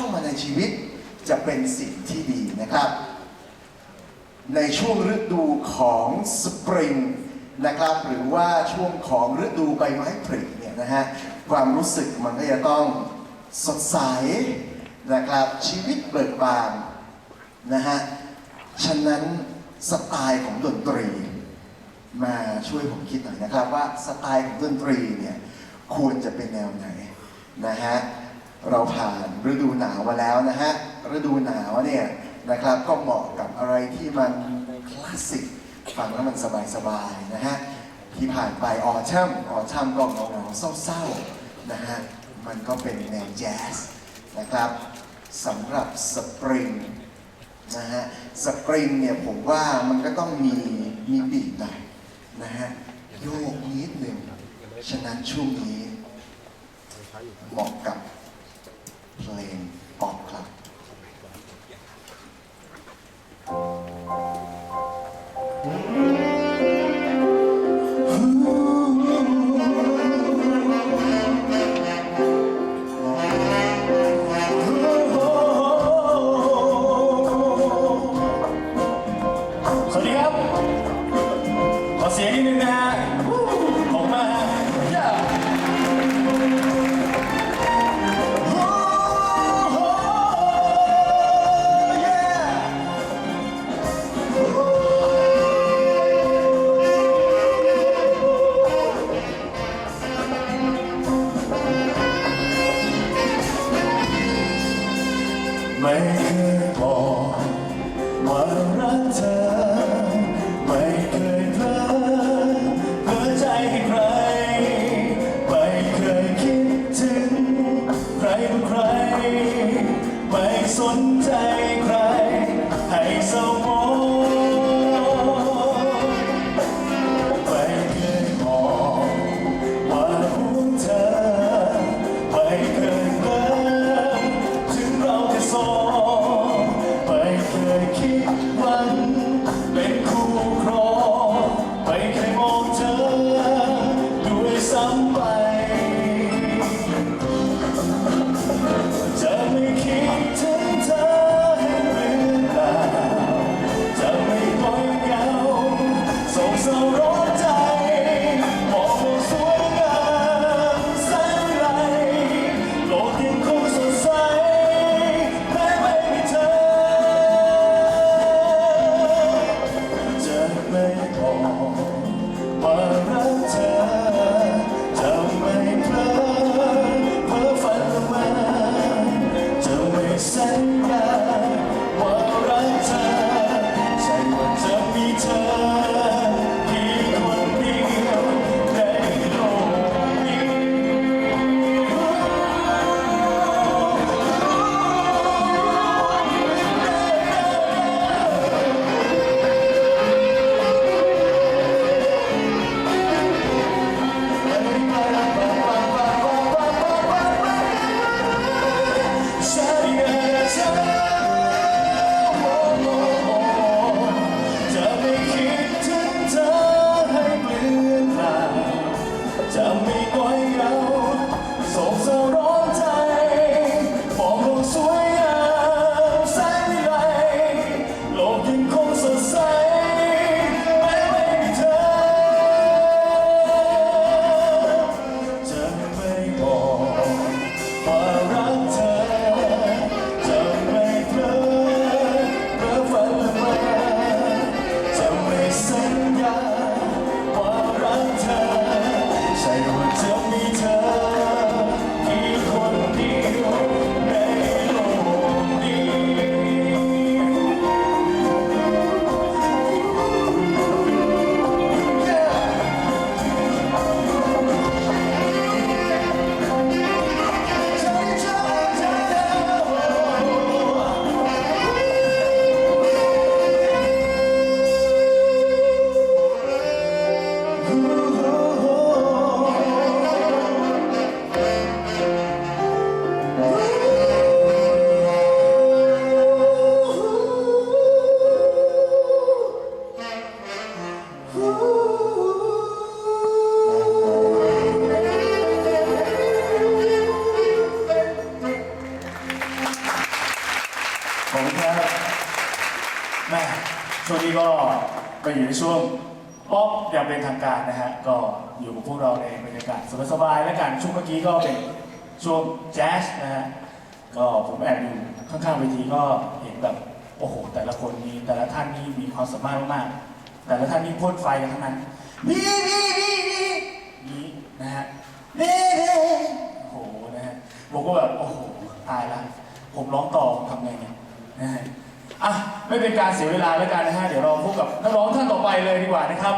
เข้ามาในชีวิตจะเป็นสิ่งที่ดีนะครับ ในช่วงฤดูของสปริงนะครับ หรือว่าช่วงของฤดูใบไม้ผลิเนี่ยนะฮะความรู้สึกมันก็จะต้องสดใสนะครับชีวิตเบิกบานนะฮะฉะนั้นสไตล์ของดนตรี มาช่วยผมคิดหน่อยนะครับว่าสไตล์ของดนตรีเนี่ยควรจะเป็นแนวไหนนะฮะ เราผ่านฤดูหนาวมาแล้วนะฮะฤดูหนาวเนี่ยนะครับก็เหมาะกับอะไรที่มันคลาสสิกฟังแล้วมันสบายๆนะฮะที่ผ่านไปออชัมออชัมก็เงาๆเศร้าๆนะฮะมันก็เป็นแนวแจ๊สนะครับสำหรับสปริงนะฮะสปริงเนี่ยผมว่ามันก็ต้องมีมีบีทหน่อยนะฮะโยกนิดหนึ่งฉะนั้นช่วงนี้เหมาะกับ เสนใจ all. ขอบคุณครับแม่ช่วงนี้ก็ไปอยู่ในช่วงป๊อปอย่างเป็นทางการนะฮะ ก็อยู่กับพวกเราในบรรยากาศสบายๆแล้วกันช่วงเมื่อกี้ก็เป็นช่วงแจ๊สนะฮะ ก็ผมแอบอยู่ข้างๆเวทีก็เห็นแบบโอ้โห แต่ละคนมีแต่ละท่านนี่มีความสามารถมากๆแต่ละท่านนี่พ่นไฟกันทั้งนั้นพี่พี่พี่พี่นี่นะฮะพี่พี่โอ้โหนะฮะผมก็แบบโอ้โหตายละผมร้องต่อผมทำไงเนี่ย นะฮะอะไม่เป็นการเสียเวลาแล้วกันนะฮะเดี๋ยวเราพบกับนักร้องท่านต่อไปเลยดีกว่านะครับ